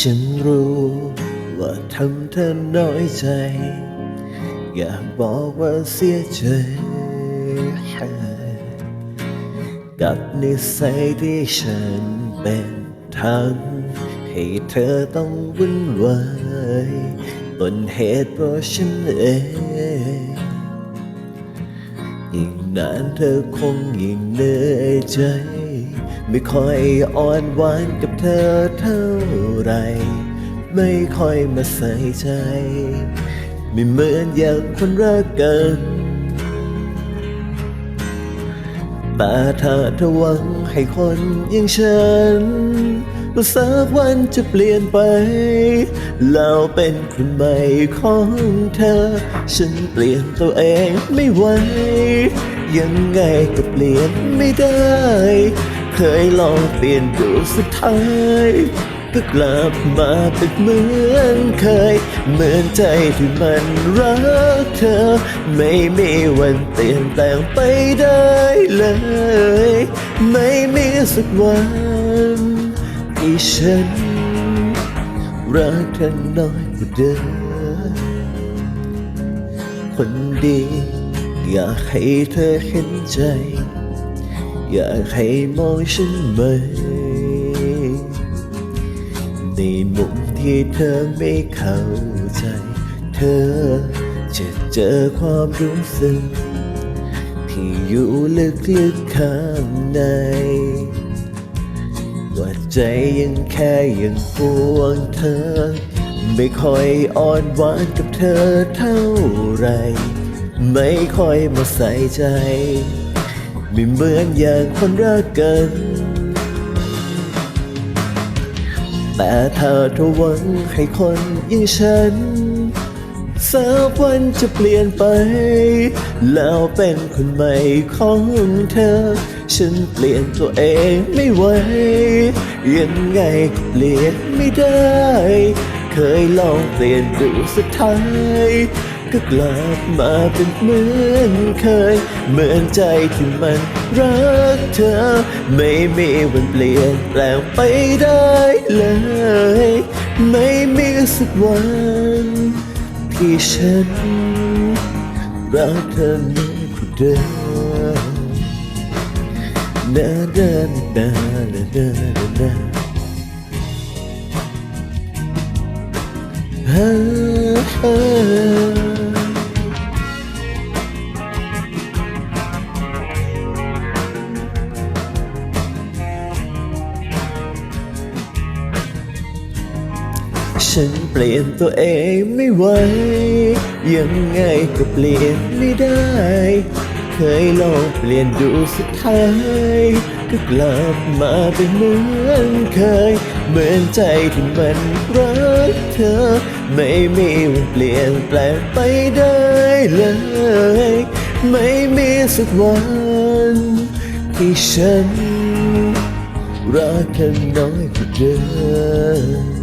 ฉันรู้ว่าทำเธอน้อยใจ อยากบอกว่าเสียใจ กับนิสัยที่ฉันเป็นทำให้เธอต้องวุ่นวายต้นเหตุเพราะฉันเองยิ่งนานเธอคงยิ่งเหนื่อยใจ ไม่ค่อยอ่อนหวานกับเธอเท่าไร ไม่ค่อยมาใส่ใจ ไม่เหมือนอย่างคนรักกันแต่ถ้าเธอหวังให้คนอย่างฉันว่าสักวันจะเปลี่ยนไปแล้วเป็นคนใหม่ของเธอ ฉันเปลี่ยนตัวเองไม่ไหว ยังไงก็เปลี่ยนไม่ได้ เคยลองเปลี่ยนดูสุดท้ายก็กลับมาเป็นเหมือนเคย เหมือนใจที่มันรักเธอ ไม่มีวันเปลี่ยนแปลงไปได้เลย ไม่มีสักวันที่ฉันรักเธอน้อยกว่าเดิมคนดีอยากให้เธอเห็นใจ อยากให้มองฉันไหม ในมุมที่เธอไม่เข้าใจ เธอจะเจอความรู้สึก ที่อยู่ลึกๆข้างในว่าใจยังแค่ยังห่วงเธอ ไม่ค่อยอ่อนหวานกับเธอเท่าไหรไม่ค่อยมาใส่ใจ ไม่เหมือนอย่างคนรักกัน แต่เธอหวังให้คนอย่างฉันสักวันจะเปลี่ยนไป แล้วเป็นคนใหม่ของเธอ ฉันเปลี่ยนตัวเองไม่ไหวยังไงก็เปลี่ยนไม่ได้ เคยลองเปลี่ยนดูสุดท้าย ก็กลับมาเป็นเหมือนเคย เหมือนใจที่มันรักเธอ ไม่มีวันเปลี่ยนแปลงไปได้เลย ไม่มีสักวันที่ฉันรักเธอน้อยกว่าเดิมนานานนานานนาฮ่าฮ่า ฉันเปลี่ยนตัวเองไม่ไหว ยังไงก็เปลี่ยนไม่ได้ เคยลองเปลี่ยนดูสุดท้าย ก็กลับมาเป็นเหมือนเคย เหมือนใจที่มันรักเธอ ไม่มีวันเปลี่ยนแปลงไปได้เลย ไม่มีสักวันที่ฉันรักเธอน้อยกว่าเดิม